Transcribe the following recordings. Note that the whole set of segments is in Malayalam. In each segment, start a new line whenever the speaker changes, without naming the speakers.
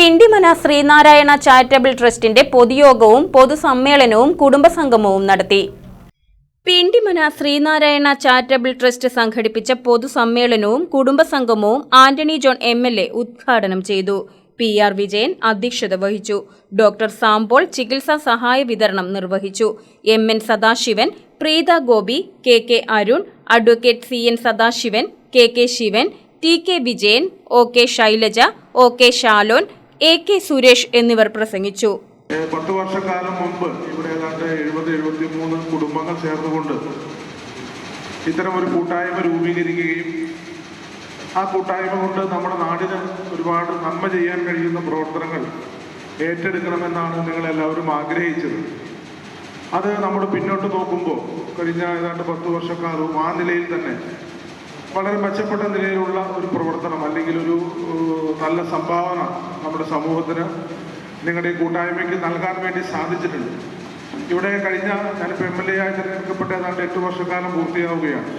പിണ്ടിമന ശ്രീനാരായണ ചാരിറ്റബിൾ ട്രസ്റ്റിന്റെ പൊതുയോഗവും പൊതുസമ്മേളനവും കുടുംബസംഗമവും നടത്തി. പിണ്ടിമന ശ്രീനാരായണ ചാരിറ്റബിൾ ട്രസ്റ്റ് സംഘടിപ്പിച്ച പൊതുസമ്മേളനവും കുടുംബസംഗമവും Antony John M L A ഉദ്ഘാടനം ചെയ്തു. പി ആർ വിജയൻ അധ്യക്ഷത വഹിച്ചു. ഡോക്ടർ സാംബോൾ ചികിത്സാ സഹായ വിതരണം നിർവഹിച്ചു. M N Sadasivan Preetha Gopi K K Arun advocate C N Sadasivan K K Sivan T K Vijayan O K Shailaja O K Shalon A K Suresh എന്നിവർ പ്രസംഗിച്ചു.
പത്ത് വർഷക്കാലം മുമ്പ് ഇവിടെ ഏതാണ്ട് എഴുപത് എഴുപത്തി മൂന്ന് കുടുംബങ്ങൾ ചേർന്നുകൊണ്ട് ഇത്തരം ഒരു കൂട്ടായ്മ രൂപീകരിക്കുകയും ആ കൂട്ടായ്മ കൊണ്ട് നമ്മുടെ നാടിന് ഒരുപാട് നന്മ ചെയ്യാൻ കഴിയുന്ന പ്രവർത്തനങ്ങൾ ഏറ്റെടുക്കണമെന്നാണ് നിങ്ങളെല്ലാവരും ആഗ്രഹിച്ചത്. അത് നമ്മൾ പിന്നോട്ട് നോക്കുമ്പോൾ കഴിഞ്ഞ ഏതാണ്ട് പത്ത് വർഷക്കാലവും ആ നിലയിൽ തന്നെ വളരെ മെച്ചപ്പെട്ട നിലയിലുള്ള ഒരു പ്രവർത്തനം അല്ലെങ്കിൽ ഒരു നല്ല സംഭാവന നമ്മുടെ സമൂഹത്തിന് നിങ്ങളുടെ കൂട്ടായ്മയ്ക്ക് നൽകാൻ വേണ്ടി സാധിച്ചിട്ടുണ്ട്. ഇവിടെ കഴിഞ്ഞ ഞാനിപ്പോൾ എം എൽ എ ആയി തിരഞ്ഞെടുക്കപ്പെട്ട ഏതാണ്ട് എട്ട് വർഷക്കാലം പൂർത്തിയാവുകയാണ്.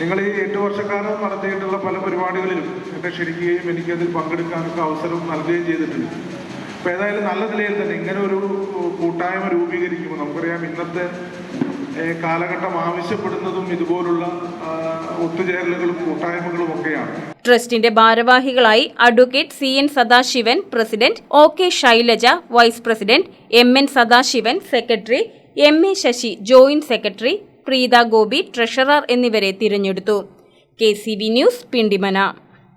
നിങ്ങൾ ഈ എട്ട് വർഷക്കാലം നടത്തിയിട്ടുള്ള പല പരിപാടികളിലും എന്നെ ക്ഷണിക്കുകയും എനിക്കതിൽ പങ്കെടുക്കാനൊക്കെ അവസരം നൽകുകയും ചെയ്തിട്ടുണ്ട്. അപ്പോൾ ഏതായാലും നല്ല നിലയിൽ തന്നെ ഇങ്ങനെ ഒരു കൂട്ടായ്മ രൂപീകരിക്കുമ്പോൾ നമുക്കറിയാം ഇന്നത്തെ കാലഘട്ടം ആവശ്യപ്പെടുന്നതും ഇതുപോലുള്ള ഒത്തുചേരലുകളും ഒക്കെയാണ്.
ട്രസ്റ്റിന്റെ ഭാരവാഹികളായി advocate C N Sadasivan president O K Shailaja vice president M N Sadasivan secretary M A Sasi joint secretary Preetha Gopi treasurer എന്നിവരെ തിരഞ്ഞെടുത്തു. K C V news Pindimana.